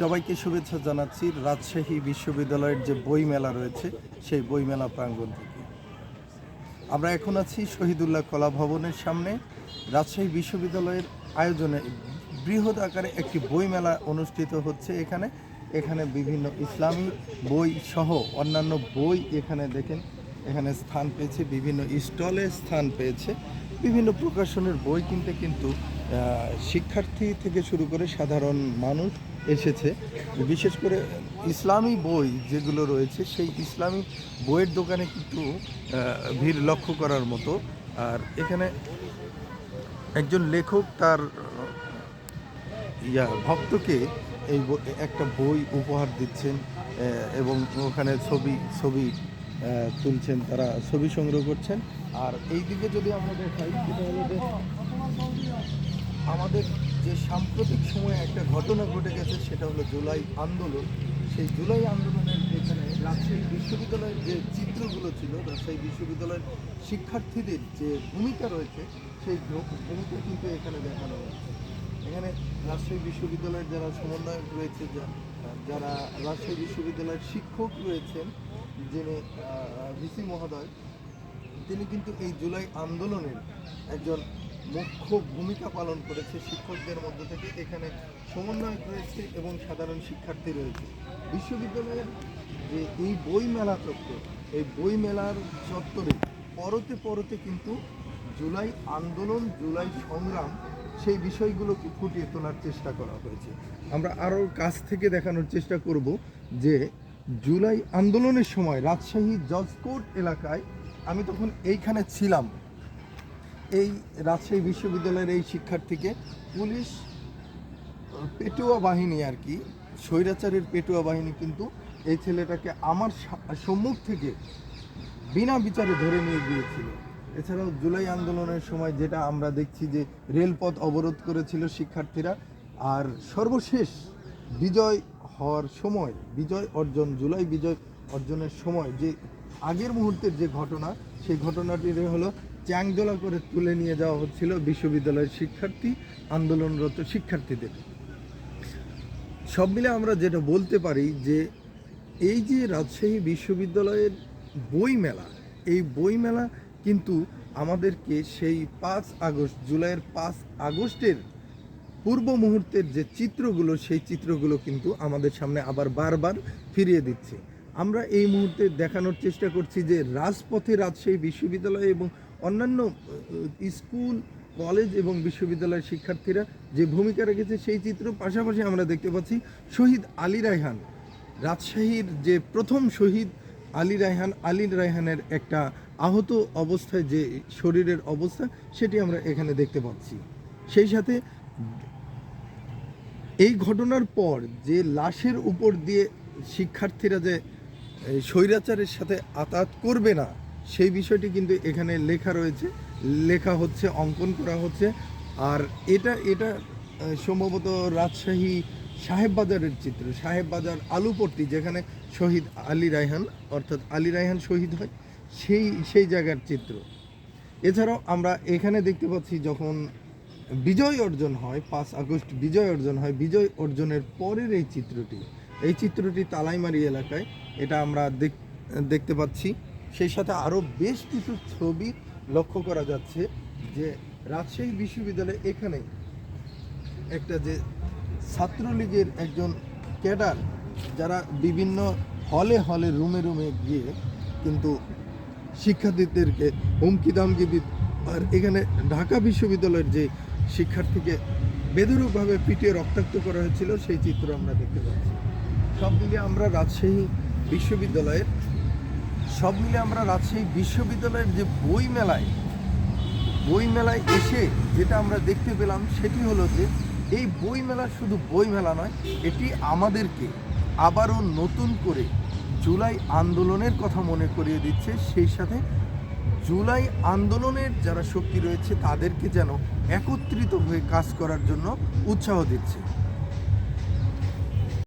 সবাইকে শুভেচ্ছা জানাচ্ছি রাজশাহী বিশ্ববিদ্যালয়ের যে বই মেলা রয়েছে, সেই বই মেলা প্রাঙ্গণ থেকে। আমরা এখন আছি শহীদুল্লাহ কলা ভবনের সামনে। রাজশাহী বিশ্ববিদ্যালয়ের আয়োজনে বৃহৎ আকারে একটি বই মেলা অনুষ্ঠিত হচ্ছে এখানে। এখানে বিভিন্ন ইসলামী বই সহ অন্যান্য বই এখানে দেখেন, এখানে স্থান পেয়েছে, বিভিন্ন স্টলে স্থান পেয়েছে। বিভিন্ন প্রকাশনের বই কিনতে কিন্তু শিক্ষার্থী থেকে শুরু করে সাধারণ মানুষ এসেছে। বিশেষ করে ইসলামী বই যেগুলো রয়েছে, সেই ইসলামী বইয়ের দোকানে কিন্তু ভিড় লক্ষ্য করার মতো। আর এখানে একজন লেখক তার ইয়া, ভক্তকে এই একটা বই উপহার দিচ্ছেন এবং ওখানে ছবি ছবি তুলছেন, তারা ছবি সংগ্রহ করছেন। আর এই দিকে যদি আমরা দেখাই আমাদের যে সাম্প্রতিক সময়ে একটা ঘটনা ঘটে গেছে, সেটা হলো জুলাই আন্দোলন। সেই জুলাই আন্দোলনের এখানে রাজশাহী বিশ্ববিদ্যালয়ের যে চিত্রগুলো ছিল, রাজশাহী বিশ্ববিদ্যালয়ের শিক্ষার্থীদের যে ভূমিকা রয়েছে, সেই ভূমিকা কিন্তু এখানে দেখানো হয়েছে। এখানে রাজশাহী বিশ্ববিদ্যালয়ের যারা সমন্বয়ক রয়েছে যারা রাজশাহী বিশ্ববিদ্যালয়ের শিক্ষক রয়েছেন, যিনি ভিসি মহোদয়, তিনি কিন্তু এই জুলাই আন্দোলনের একজন মুখ্য ভূমিকা পালন করেছে শিক্ষকদের মধ্য থেকে। এখানে সমন্বয়ক রয়েছে এবং সাধারণ শিক্ষার্থী রয়েছে। বিশ্ববিদ্যালয়ের যে এই বই মেলা চত্বর, এই বই মেলার চত্বরে পরতে পরতে কিন্তু জুলাই আন্দোলন, জুলাই সংগ্রাম, সেই বিষয়গুলোকে ফুটিয়ে তোলার চেষ্টা করা হয়েছে। আমরা আরও কাছ থেকে দেখানোর চেষ্টা করব যে জুলাই আন্দোলনের সময় রাজশাহী জজকোর্ট এলাকায় আমি তখন এইখানে ছিলাম। এই রাজশাহী বিশ্ববিদ্যালয়ের এই শিক্ষার্থীকে পুলিশ পেটুয়া বাহিনী আর কি, স্বৈরাচারের পেটুয়া বাহিনী কিন্তু এই ছেলেটাকে আমার সম্মুখ থেকে বিনা বিচারে ধরে নিয়ে গিয়েছিল। এছাড়াও জুলাই আন্দোলনের সময় যেটা আমরা দেখছি যে রেলপথ অবরোধ করেছিল শিক্ষার্থীরা, আর সর্বশেষ বিজয় হওয়ার সময়, বিজয় অর্জন, জুলাই বিজয় অর্জনের সময় যে আগের মুহূর্তের যে ঘটনা, সেই ঘটনাটি হলো চ্যাংদোলা করে তুলে নিয়ে যাওয়া হচ্ছিল বিশ্ববিদ্যালয়ের শিক্ষার্থী, আন্দোলনরত শিক্ষার্থীদের। সব মিলে আমরা যেটা বলতে পারি যে, এই যে রাজশাহী বিশ্ববিদ্যালয়ের বই মেলা এই বই মেলা কিন্তু আমাদেরকে সেই পাঁচ আগস্ট, জুলাইয়ের পাঁচ আগস্টের পূর্ব মুহূর্তের যে চিত্রগুলো, সেই চিত্রগুলো কিন্তু আমাদের সামনে আবার বারবার ফিরিয়ে দিচ্ছে। আমরা এই মুহূর্তে দেখানোর চেষ্টা করছি যে রাজপথে রাজশাহী বিশ্ববিদ্যালয় এবং অন্যান্য স্কুল, কলেজ এবং বিশ্ববিদ্যালয়ের শিক্ষার্থীরা যে ভূমিকা রেখেছে সেই চিত্র পাশাপাশি আমরা দেখতে পাচ্ছি শহীদ আলী রায়হান। রাজশাহীর যে প্রথম শহীদ আলী রায়হান, আলী রায়হানের একটা আহত অবস্থায় যে শরীরের অবস্থা সেটি আমরা এখানে দেখতে পাচ্ছি। সেই সাথে এই ঘটনার পর যে লাশের উপর দিয়ে শিক্ষার্থীরা যে স্বৈরাচারের সাথে আতাত করবে না, সেই বিষয়টি কিন্তু এখানে লেখা রয়েছে। লেখা হচ্ছে, অঙ্কন করা হচ্ছে। আর এটা এটা সম্ভবত রাজশাহী সাহেব বাজারের চিত্র সাহেব বাজার আলুপট্টি, যেখানে শহীদ আলী রায়হান, অর্থাৎ আলী রায়হান শহীদ হয়, সেই সেই জায়গার চিত্র। এছাড়াও আমরা এখানে দেখতে পাচ্ছি, যখন বিজয় অর্জন হয়, পাঁচ আগস্ট বিজয় অর্জন হয়, বিজয় অর্জনের পরের এই চিত্রটি এই চিত্রটি তালাইমারি এলাকায় এটা আমরা দেখ- দেখতে পাচ্ছি। সেই সাথে আরও বেশ কিছু ছবি লক্ষ্য করা যাচ্ছে যে রাজশাহী বিশ্ববিদ্যালয়ে এখানে একটা যে ছাত্রলীগের একজন ক্যাডার যারা বিভিন্ন হলে হলে, রুমে রুমে গিয়ে কিন্তু শিক্ষার্থীদেরকে হুমকি দামকি দিত আর এখানে ঢাকা বিশ্ববিদ্যালয়ের যে শিক্ষার্থীকে বেধরকভাবে পিটিয়ে রক্তাক্ত করা হয়েছিল, সেই চিত্র আমরা দেখতে পাচ্ছি। সব মিলিয়ে আমরা রাজশাহী বিশ্ববিদ্যালয়ের। সব মিলে আমরা রাজশাহী বিশ্ববিদ্যালয়ের যে বই মেলায় বই মেলায় এসে যেটা আমরা দেখতে পেলাম সেটি হলো যে, এই বই মেলা শুধু বই মেলা নয়, এটি আমাদেরকে আবারও নতুন করে জুলাই আন্দোলনের কথা মনে করিয়ে দিচ্ছে। সেই সাথে জুলাই আন্দোলনের যারা শক্তি রয়েছে, তাদেরকে যেন একত্রিত হয়ে কাজ করার জন্য উৎসাহ দিচ্ছে।